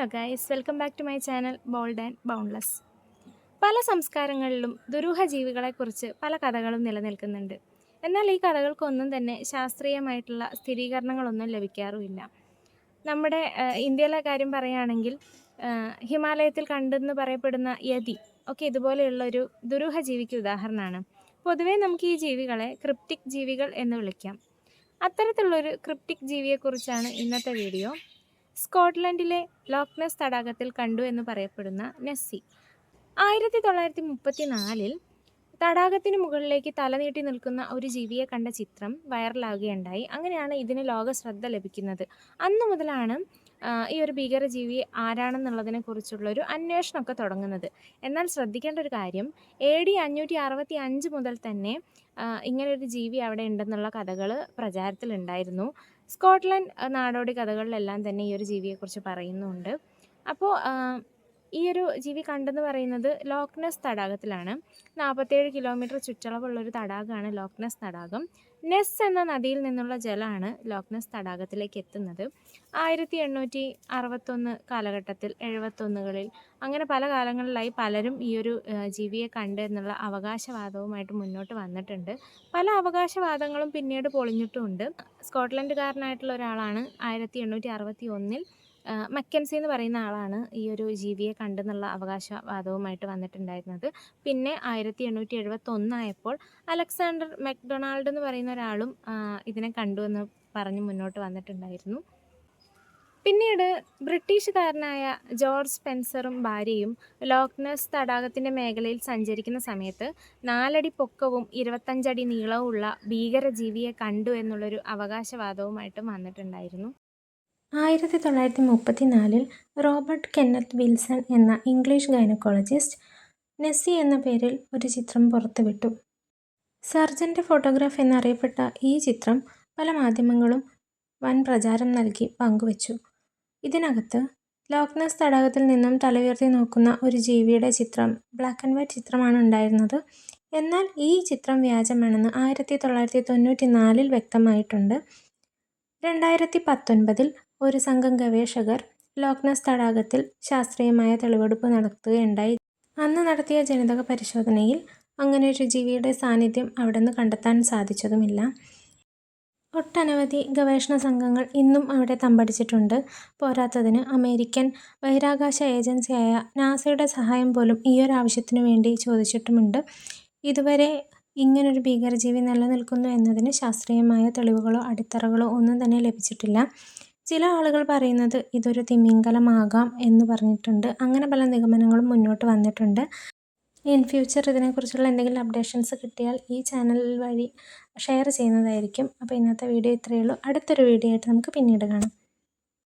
Hello guys welcome back to my channel bold and boundless പല സംസ്കാരങ്ങളിലും ദുരൂഹ ജീവികളെക്കുറിച്ച് പല കഥകളും നിലനിൽക്കുന്നുണ്ട്. എന്നാൽ ഈ കഥകൾക്കൊന്നും തന്നെ ശാസ്ത്രീയമായിട്ടുള്ള സ്ഥിരീകരണങ്ങളൊന്നും ലഭിക്കാറുമില്ല. നമ്മുടെ ഇന്ത്യയിലെ കാര്യം പറയുകയാണെങ്കിൽ ഹിമാലയത്തിൽ കണ്ടെന്ന് പറയപ്പെടുന്ന യതി ഒക്കെ ഇതുപോലെയുള്ള ഒരു ദുരൂഹ ജീവിക്ക് ഉദാഹരണമാണ്. പൊതുവേ നമുക്ക് ഈ ജീവികളെ ക്രിപ്റ്റിക് ജീവികൾ എന്ന് വിളിക്കാം. അത്തരത്തിലുള്ളൊരു ക്രിപ്റ്റിക് ജീവിയെക്കുറിച്ചാണ് ഇന്നത്തെ വീഡിയോ. സ്കോട്ട്ലൻഡിലെ ലോക്നസ് തടാകത്തിൽ കണ്ടു എന്ന് പറയപ്പെടുന്ന നെസ്സി. ആയിരത്തി തൊള്ളായിരത്തി മുപ്പത്തി നാലിൽ തടാകത്തിന് മുകളിലേക്ക് തലനീട്ടി നിൽക്കുന്ന ഒരു ജീവിയെ കണ്ട ചിത്രം വൈറലാകുകയുണ്ടായി. അങ്ങനെയാണ് ഇതിന് ലോക ശ്രദ്ധ ലഭിക്കുന്നത്. അന്നു മുതലാണ് ഈ ഒരു ഭീകരജീവി ആരാണെന്നുള്ളതിനെ കുറിച്ചുള്ളൊരു അന്വേഷണമൊക്കെ തുടങ്ങുന്നത്. എന്നാൽ ശ്രദ്ധിക്കേണ്ട ഒരു കാര്യം എ ഡി അഞ്ഞൂറ്റി അറുപത്തി അഞ്ച് മുതൽ തന്നെ ഇങ്ങനൊരു ജീവി അവിടെ ഉണ്ടെന്നുള്ള കഥകൾ പ്രചാരത്തിലുണ്ടായിരുന്നു. സ്കോട്ട്ലൻഡ് നാടോടി കഥകളിലെല്ലാം തന്നെ ഈ ഒരു ജീവിയെക്കുറിച്ച് പറയുന്നുണ്ട്. അപ്പോൾ ഈ ഒരു ജീവി കണ്ടെന്ന് പറയുന്നത് ലോക്നസ് തടാകത്തിലാണ്. നാൽപ്പത്തേഴ് കിലോമീറ്റർ ചുറ്റളവുള്ള ഒരു തടാകമാണ് ലോക്നസ് തടാകം. നെസ് എന്ന നദിയിൽ നിന്നുള്ള ജലമാണ് ലോക്നസ് തടാകത്തിലേക്ക് എത്തുന്നത്. ആയിരത്തി എണ്ണൂറ്റി അറുപത്തൊന്ന് കാലഘട്ടത്തിൽ എഴുപത്തൊന്നുകളിൽ അങ്ങനെ പല കാലങ്ങളിലായി പലരും ഈ ഒരു ജീവിയെ കണ്ട് എന്നുള്ള അവകാശവാദവുമായിട്ട് മുന്നോട്ട് വന്നിട്ടുണ്ട്. പല അവകാശവാദങ്ങളും പിന്നീട് പൊളിഞ്ഞിട്ടുമുണ്ട്. സ്കോട്ട്ലൻഡുകാരനായിട്ടുള്ള ഒരാളാണ് ആയിരത്തി എണ്ണൂറ്റി അറുപത്തി ഒന്നിൽ മക്കൻസി എന്ന് പറയുന്ന ആളാണ് ഈ ഒരു ജീവിയെ കണ്ടെന്നുള്ള അവകാശവാദവുമായിട്ട് വന്നിട്ടുണ്ടായിരുന്നത്. പിന്നെ ആയിരത്തി എണ്ണൂറ്റി എഴുപത്തി ഒന്നായപ്പോൾ അലക്സാണ്ടർ മെക്ഡൊണാൾഡ് എന്ന് പറയുന്ന ഒരാളും ഇതിനെ കണ്ടു എന്ന് പറഞ്ഞ് മുന്നോട്ട് വന്നിട്ടുണ്ടായിരുന്നു. പിന്നീട് ബ്രിട്ടീഷുകാരനായ ജോർജ് സ്പെൻസറും ഭാര്യയും ലോക്നസ് തടാകത്തിന്റെ മേഖലയിൽ സഞ്ചരിക്കുന്ന സമയത്ത് നാലടി പൊക്കവും ഇരുപത്തഞ്ചടി നീളവുമുള്ള ഭീകരജീവിയെ കണ്ടു എന്നുള്ളൊരു അവകാശവാദവുമായിട്ടും വന്നിട്ടുണ്ടായിരുന്നു. ആയിരത്തി തൊള്ളായിരത്തി മുപ്പത്തിനാലിൽ റോബർട്ട് കെന്നത്ത് വിൽസൺ എന്ന ഇംഗ്ലീഷ് ഗൈനക്കോളജിസ്റ്റ് നെസ്സി എന്ന പേരിൽ ഒരു ചിത്രം പുറത്തുവിട്ടു. സർജന്റെ ഫോട്ടോഗ്രാഫ് എന്നറിയപ്പെട്ട ഈ ചിത്രം പല മാധ്യമങ്ങളും വൻ പ്രചാരം നൽകി പങ്കുവച്ചു. ഇതിനകത്ത് ലോക്നസ് തടാകത്തിൽ നിന്നും തലയുയർത്തി നോക്കുന്ന ഒരു ജീവിയുടെ ചിത്രം ബ്ലാക്ക് ആൻഡ് വൈറ്റ് ചിത്രമാണ് ഉണ്ടായിരുന്നത്. എന്നാൽ ഈ ചിത്രം വ്യാജമാണെന്ന് ആയിരത്തി തൊള്ളായിരത്തി തൊണ്ണൂറ്റി നാലിൽ വ്യക്തമായിട്ടുണ്ട്. രണ്ടായിരത്തി പത്തൊൻപതിൽ ഒരു സംഘം ഗവേഷകർ ലോക്നസ് തടാകത്തിൽ ശാസ്ത്രീയമായ തെളിവെടുപ്പ് നടത്തുകയുണ്ടായി. അന്ന് നടത്തിയ ജനിതക പരിശോധനയിൽ അങ്ങനെ ഒരു ജീവിയുടെ സാന്നിധ്യം അവിടെ നിന്ന് കണ്ടെത്താൻ സാധിച്ചതുമില്ല. ഒട്ടനവധി ഗവേഷണ സംഘങ്ങൾ ഇന്നും അവിടെ തമ്പടിച്ചിട്ടുണ്ട്. പോരാത്തതിന് അമേരിക്കൻ ബഹിരാകാശ ഏജൻസിയായ നാസയുടെ സഹായം പോലും ഈ ഒരു ആവശ്യത്തിനു വേണ്ടി ചോദിച്ചിട്ടുമുണ്ട്. ഇതുവരെ ഇങ്ങനൊരു ഭീകരജീവി നിലനിൽക്കുന്നു എന്നതിന് ശാസ്ത്രീയമായ തെളിവുകളോ അടിത്തറകളോ ഒന്നും തന്നെ ലഭിച്ചിട്ടില്ല. ചില ആളുകൾ പറയുന്നത് ഇതൊരു തിമിംഗലമാകാം എന്ന് പറഞ്ഞിട്ടുണ്ട്. അങ്ങനെ പല നിഗമനങ്ങളും മുന്നോട്ട് വന്നിട്ടുണ്ട്. ഇൻ ഫ്യൂച്ചർ ഇതിനെക്കുറിച്ചുള്ള എന്തെങ്കിലും അപ്ഡേഷൻസ് കിട്ടിയാൽ ഈ ചാനൽ വഴി ഷെയർ ചെയ്യുന്നതായിരിക്കും. അപ്പോൾ ഇന്നത്തെ വീഡിയോ ഇത്രയേ ഉള്ളൂ. അടുത്തൊരു വീഡിയോ ആയിട്ട് നമുക്ക് പിന്നീട് കാണാം.